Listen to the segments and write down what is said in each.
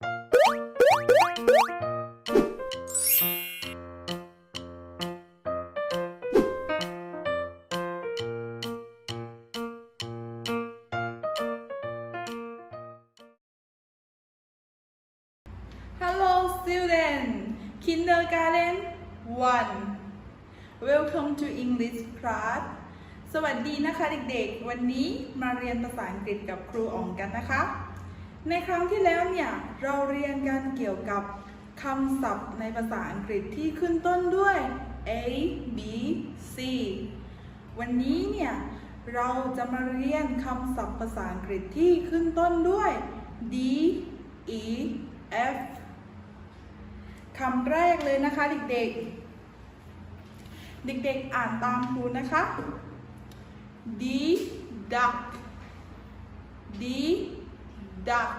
Hello student kindergarten 1 Welcome to English class สวัสดีนะคะเด็กๆ วันนี้มาเรียนภาษาอังกฤษกับครูอ๋องกันนะคะ ในครั้งที่แล้วเนี่ยเราเรียนกันเกี่ยวกับคำศัพท์ในภาษาอังกฤษที่ขึ้นต้นด้วย A B C วันนี้เนี่ยเราจะมาเรียนคำศัพท์ภาษาอังกฤษที่ขึ้นต้นด้วย D E F คำแรกเลยนะคะเด็กๆ เด็กๆอ่านตามครูนะคะ D duck D duck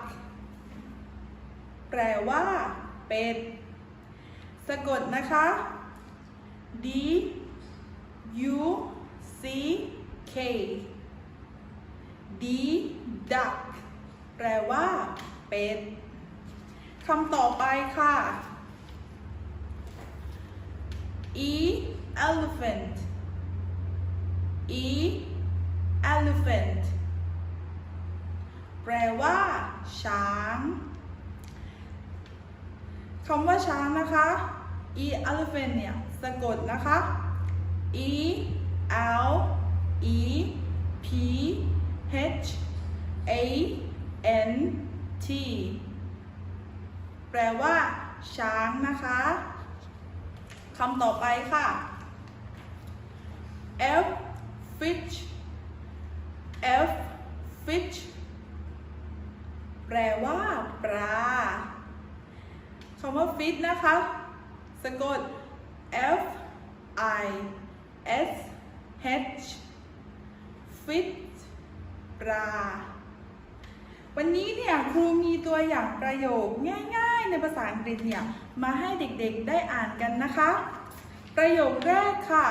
แปลว่า เป็ด สะกดนะคะ D U C K D duck แปลว่า เป็ดคำต่อไปค่ะ E elephant E elephant ช้างคำว่าช้างนะคะ E elephant เนี่ยสะกดนะคะ E L E P H A N T แปลว่า ช้างนะคะคำต่อไปค่ะ F fish F fish แปลว่า ปลาคำว่า fish นะคะ สะกด F I S H fish ปลา วันนี้เนี่ยครูมีตัวอย่างประโยคง่ายๆ ในภาษาอังกฤษเนี่ยมาให้เด็กๆได้อ่านกันนะคะ ประโยคแรกค่ะ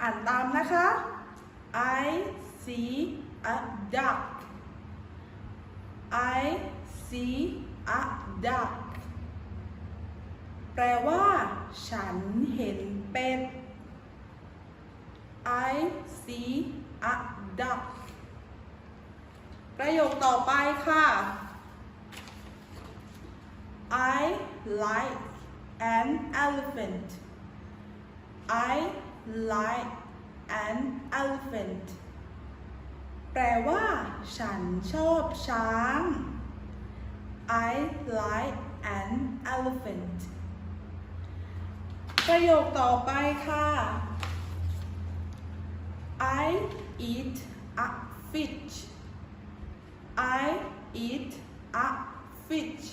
อ่านตามนะคะ I see a duck I see a duck แปลว่า ฉันเห็นเป็ด I see a duck ประโยคต่อไปค่ะ I like an elephant I like an elephant แปลว่า ฉันชอบช้าง I like an elephant ประโยคต่อไปค่ะ I eat a fish I eat a fish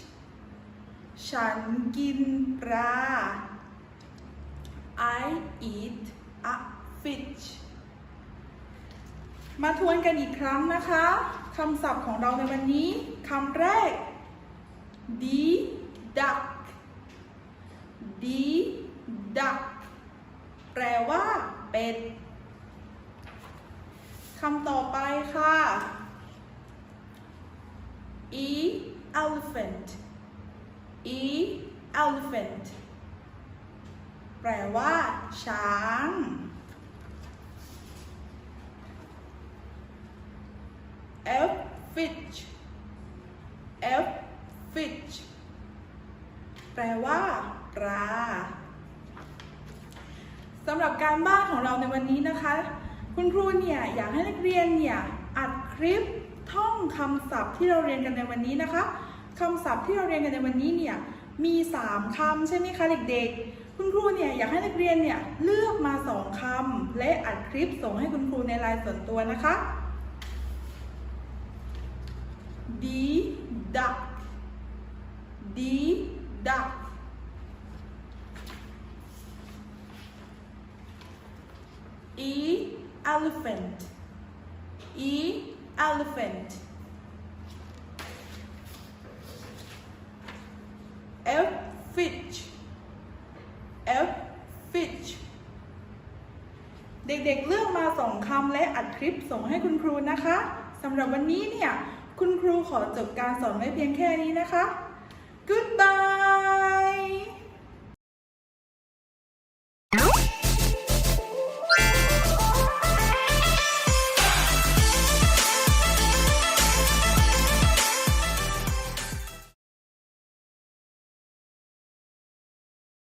ฉันกินปลา I eat a fish มาทวนกันอีกครั้งนะคะคำศัพท์ของเราในวันนี้คำแรก d duck d duck แปลว่าเป็ดคำต่อไปค่ะ e elephant e elephant แปลว่า ช้าง F fish F fish แปลว่าปลาสำหรับการบ้านของเราในวันนี้นะคะ คุณครูเนี่ยอยากให้นักเรียนเนี่ยอัดคลิปท่องคำศัพท์ที่เราเรียนกันในวันนี้นะคะคำศัพท์ที่เราเรียนกันในวันนี้เนี่ยมี 3คำใช่ไหมคะเด็กๆ คุณครูเนี่ยอยากให้นักเรียนเนี่ยเลือกมา 2คำและอัดคลิปส่งให้คุณครูในไลน์ส่วนตัวนะคะ D duck D duck E elephant E elephant F fish F fish เด็กๆเลือกมาสองคำและอัดคลิปส่งให้คุณครูนะคะสำหรับวันนี้เนี่ย คุณครูขอจบการสอนไม่เพียงแค่นี้นะคะ Goodbye